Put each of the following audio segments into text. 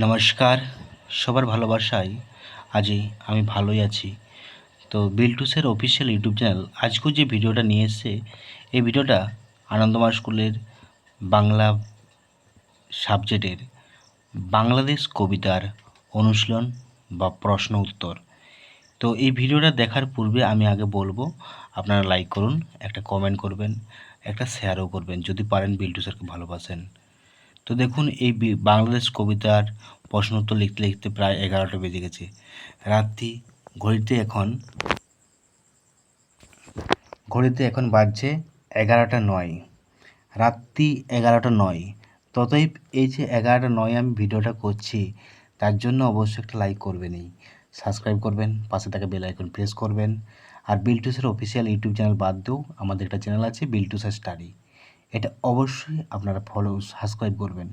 নমস্কার, সবার ভালোবাসায় আজই আমি ভালোই আছি। তো বিল্টুসের অফিসিয়াল ইউটিউব চ্যানেল আজকেও যে ভিডিওটা নিয়ে এসছে, এই ভিডিওটা আনন্দময় স্কুলের বাংলা সাবজেক্টের বাংলাদেশ কবিতার অনুশীলন বা প্রশ্ন উত্তর। তো এই ভিডিওটা দেখার পূর্বে আমি আগে বলব, আপনারা লাইক করুন, একটা কমেন্ট করবেন, একটা শেয়ারও করবেন, যদি পারেন বিল্টু স্যারকে ভালোবাসেন। তো দেখুন, এই বাংলাদেশ কবিতার প্রশ্ন উত্তর লিখতে লিখতে প্রায় এগারোটা বেজে গেছে। রাত্রি ঘড়িতে এখন ঘড়িতে এখন বাজছে এগারোটা নয়। রাত্রি এগারোটা নয়। ততই এই যে এগারোটা নয় আমি ভিডিওটা করছি, তার জন্য অবশ্যই একটা লাইক করবেনই সাবস্ক্রাইব করবেন, পাশে থাকা বেল আইকন প্রেস করবেন। আর বিলটুসের অফিসিয়াল ইউটিউব চ্যানেল বাদ দিয়েও আমাদের একটা চ্যানেল আছে বিলটুসের স্টাডি এটা অবশ্যই আপনারা ফলো সাবস্ক্রাইব করবেন।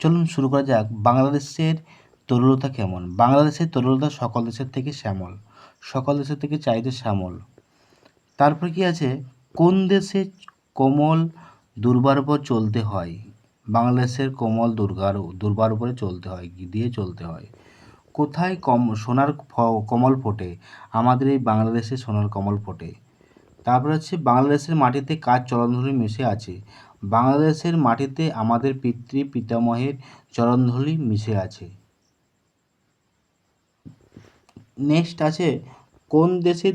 চলুন শুরু করা যাক, বাংলাদেশের তরুলতা কেমন? বাংলাদেশের তরুলতা সকল দেশের থেকে শ্যামল। সকল দেশের থেকে চাইতে শ্যামল। তারপর কি আছে? কোন দেশে কোমল দুর্বার উপর চলতে হয়? বাংলাদেশের কোমল দুর্গার, দুর্বার উপরে চলতে হয় দিয়ে চলতে হয়। কোথায় কম, সোনার কমল ফোটে? আমাদের এই বাংলাদেশে সোনার কমল ফোটে। তারপর হচ্ছে বাংলাদেশের মাটিতে কাজ চরণধুলি মিশে আছে? বাংলাদেশের মাটিতে আমাদের পিতৃ পিতামহের চরণধুলি মিশে আছে। নেক্সট আছে, কোন দেশের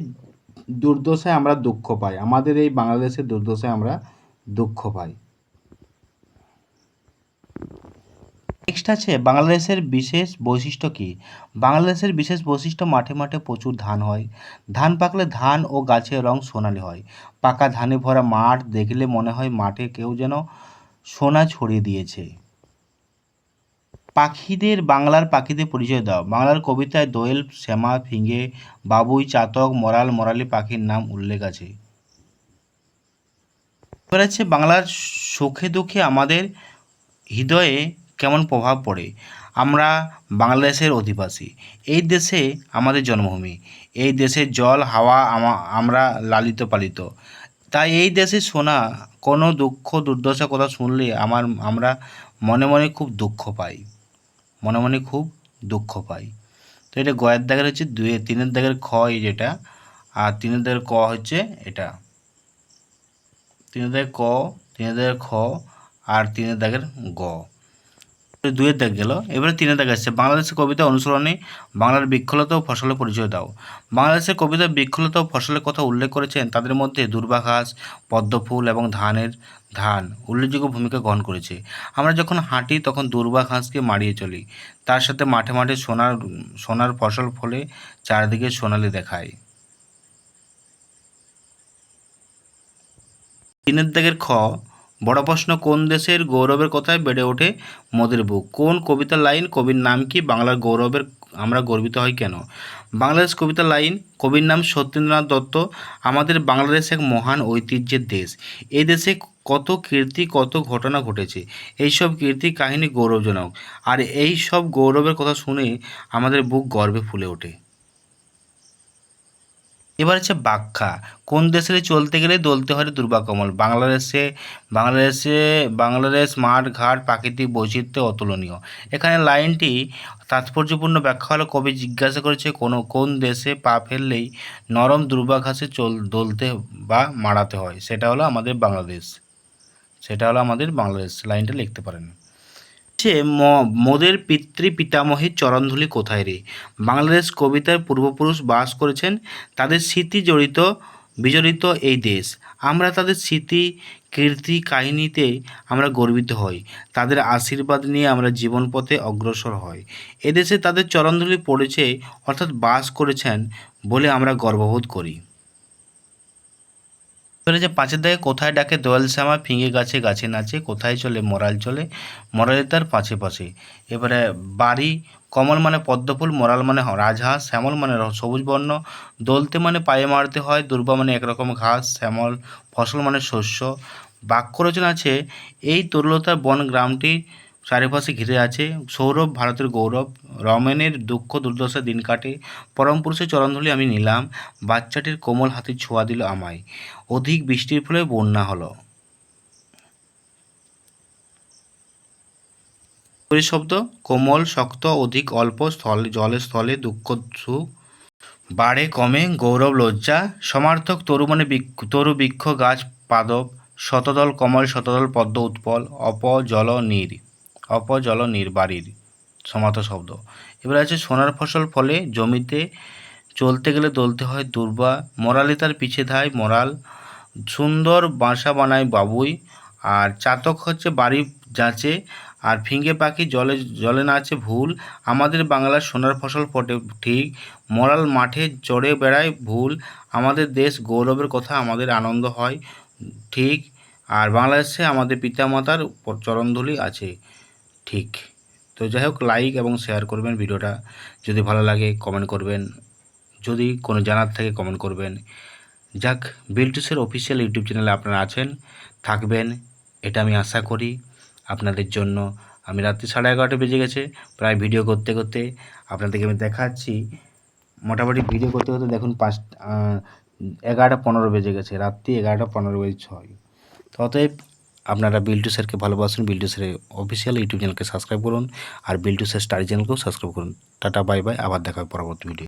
দুর্দশায় আমরা দুঃখ পাই? আমাদের এই বাংলাদেশের দুর্দশায় আমরা দুঃখ পাই। নেক্সট আছে, বাংলাদেশের বিশেষ বৈশিষ্ট্য কী? বাংলাদেশের বিশেষ বৈশিষ্ট্য, মাঠে মাঠে প্রচুর ধান হয়। ধান পাকলে ধান ও গাছের রং সোনালি হয়। পাকা ধানে ভরা মাঠ দেখলে মনে হয় মাঠে কেউ যেন সোনা ছড়িয়ে দিয়েছে। পাখিদের, বাংলার পাখিদের পরিচয় দাও। বাংলার কবিতায় দোয়েল, শ্যামা, ফিঙে, বাবুই, চাতক, মরাল, মরালি পাখির নাম উল্লেখ আছে। এবার আছে, বাংলার সুখে দুঃখে আমাদের হৃদয়ে কেমন প্রভাব পড়ে? আমরা বাংলাদেশের অধিবাসী। এই দেশে আমাদের জন্মভূমি। এই দেশের জল, হাওয়া আমা- আমরা লালিত পালিত। তাই এই দেশে শোনা কোনো দুঃখ দুর্দশা কথা শুনলে আমার, আমরা মনে মনে খুব দুঃখ পাই। মনে মনে খুব দুঃখ পাই। তো এটা গয়ের দাগের হচ্ছে দুই, তিনের দাগের খ এই যেটা, আর তিনের দাগের ক হচ্ছে এটা। তিনের দাগের ক, তিনের দাগের খ, আর তিনের দাগের গ। দুয়ের দাগ গেল। এবারে তিনের দাগ আসছে। বাংলাদেশের কবিতা অনুসরণে বাংলার বৃক্ষলতা ও ফসলের পরিচয় দাও। বাংলাদেশের কবিতা বৃক্ষলতা ও ফসলের কথা উল্লেখ করেছেন, তাদের মধ্যে দুর্বা ঘাস পদ্মফুল এবং ধানের ধান উল্লেখযোগ্য ভূমিকা গ্রহণ করেছে। আমরা যখন হাঁটি, তখন দুর্বা ঘাসকে মারিয়ে চলি। তার সাথে মাঠে মাঠে সোনার সোনার ফসল ফলে চারিদিকে সোনালি দেখায়। তিনের দাগের খ বড় প্রশ্ন, কোন দেশের গৌরবের কথায় বেড়ে ওঠে মোদের বুক? কোন কবিতার লাইন কবির নাম কি? বাংলার গৌরবের আমরা গর্বিত হই কেন? বাংলাদেশ কবিতার লাইন, কবির নাম সত্যেন্দ্রনাথ দত্ত, আমাদের বাংলাদেশ এক মহান ঐতিহ্যের দেশ। এই দেশে কত কীর্তি, কত ঘটনা ঘটেছে। এইসব কীর্তি কাহিনী গৌরবজনক। আর এই সব গৌরবের কথা শুনে আমাদের বুক গর্বে ফুলে ওঠে। এবার হচ্ছে ব্যাখ্যা। কোন দেশে চলতে গেলে দলতে হয় দুর্বাকমল বাংলাদেশে বাংলাদেশে, বাংলাদেশ মাঠ, ঘাট, প্রাকৃতিক বৈচিত্র্য অতুলনীয়। এখানে লাইনটি তাৎপর্যপূর্ণ ব্যাখ্যা হলো কবি জিজ্ঞাসা করেছে কোনো, কোন দেশে পা ফেললেই নরম দুর্বাঘাসে চল, দলতে বা মারাতে হয়? সেটা হলো আমাদের বাংলাদেশ। সেটা হলো আমাদের বাংলাদেশ। লাইনটা লিখতে পারেন। হচ্ছে ম- মোদের পিতৃ পিতামহের চরণধুলি কোথায় রে? বাংলাদেশ কবিতার পূর্বপুরুষ বাস করেছেন, তাদের স্মৃতি জড়িত, বিজড়িত এই দেশ। আমরা তাদের স্মৃতি, কীর্তি, কাহিনীতে আমরা গর্বিত হই। তাদের আশীর্বাদ নিয়ে আমরা জীবন পথে অগ্রসর হই। এদেশে তাদের চরণধুলি পড়েছে, অর্থাৎ বাস করেছেন বলে আমরা গর্ববোধ করি। এবারে যে, পাঁচের দাগে কোথায় ডাকে দোয়াল শ্যামা, ফিঙে গাছে গাছে নাচে, কোথায় চলে মরাল চলে? মরালে তার পাশে পাশে। এবারে বাড়ি, কমল মানে পদ্মফুল, মরাল মানে রাজহাঁস, শ্যামল মানে সবুজ বর্ণ। দলতে মানে পায়ে মারতে হয়, দুর্বা মানে একরকম ঘাস, শ্যামল, ফসল মানে শস্য। বাক্য রচনা আছে, এই তরুলতা বন গ্রামটি চারিপাশে ঘিরে আছে। সৌরভ, ভারতের গৌরব, রমেনের দুঃখ দুর্দশা দিন কাটে। পরম পুরুষের চরণধুলি আমি নিলাম। বাচ্চাটির কোমল হাতে ছোঁয়া দিল আমায়। অধিক বৃষ্টির ফলে বন্যা হলো। শব্দ, কোমল, শক্ত, অধিক অল্প, স্থলে, জলে স্থলে দুঃখ, সুখ। বাড়ে কমে গৌরব, লজ্জা। সমার্থক তরু মানে তরু বৃক্ষ, গাছ পাদব শতদল, কমল, শতদল, পদ্ম, উৎপল অপজল নীর। অপজল নীর বাড়ির সমার্থক শব্দ। এবার আছে সোনার ফসল ফলে জমিতে চলতে গেলে দলতে হয় দুর্বা, মরালে তার পিছে ধায় মরাল, সুন্দর বাসা বানায় বাবুই, আর চাতক হচ্ছে বাড়ি যাচে, আর ফিঙ্গে পাখি জলে জলে নাচে ভুল। আমাদের বাংলার সোনার ফসল ফটে ঠিক, মরাল মাঠে চড়ে বেড়ায় ভুল। আমাদের দেশ গৌরবের কথা, আমাদের আনন্দ হয় ঠিক, আর বাংলাদেশে আমাদের পিতামাতার চরণধুলি আছে। ঠিক। তো যাই হোক লাইক এবং শেয়ার করবেন ভিডিওটা। যদি ভালো লাগে কমেন্ট করবেন। যদি কোনো জানার থাকে কমেন্ট করবেন। যাক, বিলটুসের অফিসিয়াল ইউটিউব চ্যানেলে আপনারা আছেন, থাকবেন, এটা আমি আশা করি। আপনাদের জন্য আমি রাত্রি সাড়ে এগারোটা বেজে গেছে, প্রায় ভিডিও করতে করতে আপনাদেরকে আমি দেখাচ্ছি। মোটামুটি ভিডিও করতে করতে দেখুন পাঁচ এগারোটা পনেরো বেজে গেছে, রাত্রি এগারোটা পনেরো বেজে ছয়। অতএব আপনারা বিল্টু স্যারকে ভালোবাসুন বিল্টু স্যারের অফিসিয়াল ইউটিউব চ্যানেলকে সাবস্ক্রাইব করুন, আর বিল্টু স্যার স্টাডি চ্যানেলকেও সাবস্ক্রাইব করুন। টাটা বাই বাই আবার দেখা পরবর্তী ভিডিও